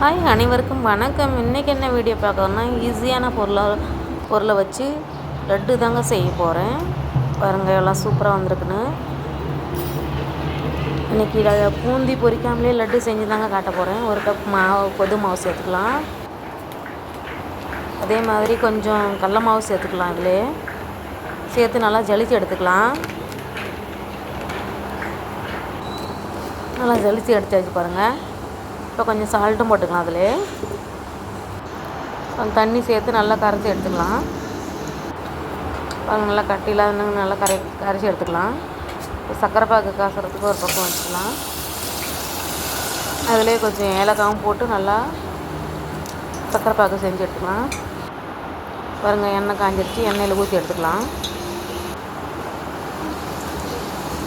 Hi அனைவருக்கும் வணக்கம். இன்றைக்கி என்ன வீடியோ பார்க்கணும்னா ஈஸியான பொருளாக பொருளை வச்சு லட்டு தாங்க செய்ய போகிறேன் பாருங்க எல்லாம் சூப்பராக வந்திருக்குன்னு. இன்றைக்கி பூந்தி பொரிக்காமலே லட்டு செஞ்சு தாங்க காட்ட போகிறேன் ஒரு கப் மாவு பொது மாவு சேர்த்துக்கலாம். அதே மாதிரி கொஞ்சம் கடல மாவு சேர்த்துக்கலாம் இதிலே. சேர்த்து நல்லா ஜலிச்சு எடுத்துக்கலாம். நல்லா ஜலிச்சு எடுத்தாச்சு பாருங்கள் இப்போ கொஞ்சம் சால்ட்டும் போட்டுக்கலாம் அதில். கொஞ்சம் தண்ணி சேர்த்து நல்லா கரைச்சி எடுத்துக்கலாம். நல்லா கட்டி நல்லா கரை கரைச்சி எடுத்துக்கலாம். இப்போ சர்க்கரை பாக்கு காசுறதுக்கு ஒரு பக்கம் வச்சுக்கலாம். அதிலே கொஞ்சம் ஏலக்காவும் போட்டு நல்லா சர்க்கரை பாக்கு செஞ்சு எடுத்துக்கலாம். பாருங்கள் எண்ணெய் காஞ்சிருச்சு எண்ணெயில் ஊற்றி எடுத்துக்கலாம்.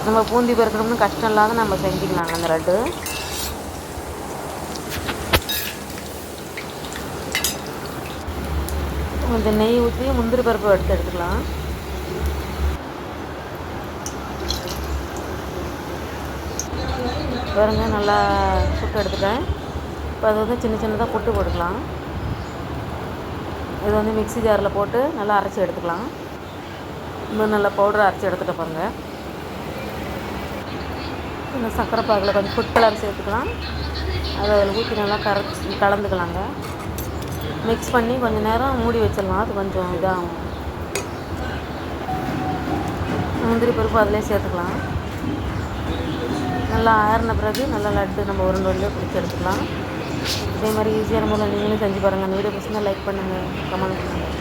நம்ம பூந்தி பெருக்கணும்னு கஷ்டம் இல்லாத நம்ம செஞ்சுக்கலாங்க அந்த லட்டு. கொஞ்சம் நெய் ஊற்றி முந்திரி பருப்பு எடுத்து எடுத்துக்கலாம். பாருங்க நல்லா சுட்டு எடுத்துட்டேன். இப்போ அது வந்து சின்ன சின்னதாக புட்டு போட்டுக்கலாம். இது வந்து மிக்ஸி ஜாரில் போட்டு நல்லா அரைச்சி எடுத்துக்கலாம். இன்னும் நல்லா பவுடர் அரைச்சி எடுத்துகிட்ட பாருங்க. இந்த சர்க்கரை பாகில் கொஞ்சம் ஃபுட் கலர் சேர்த்துக்கலாம். அதை அதில் ஊற்றி நல்லா கரைச்சி கலந்துக்கலாங்க. மிக்ஸ் பண்ணி கொஞ்சம் நேரம் மூடி வச்சிடலாம். அது கொஞ்சம் இதாகும். முந்திரி பருப்பு அதிலே சேர்த்துக்கலாம். நல்லா ஆறின பிறகு நல்லா லட்டு நம்ம உருண்டை உருண்டையாக பிடிச்சி எடுத்துக்கலாம். இதே மாதிரி ஈஸியான முறையில் நீங்களும் செஞ்சு பாருங்கள் அந்த வீடியோ பிடிச்சிருந்தா லைக் பண்ணுங்கள் கமெண்ட் பண்ணுங்கள்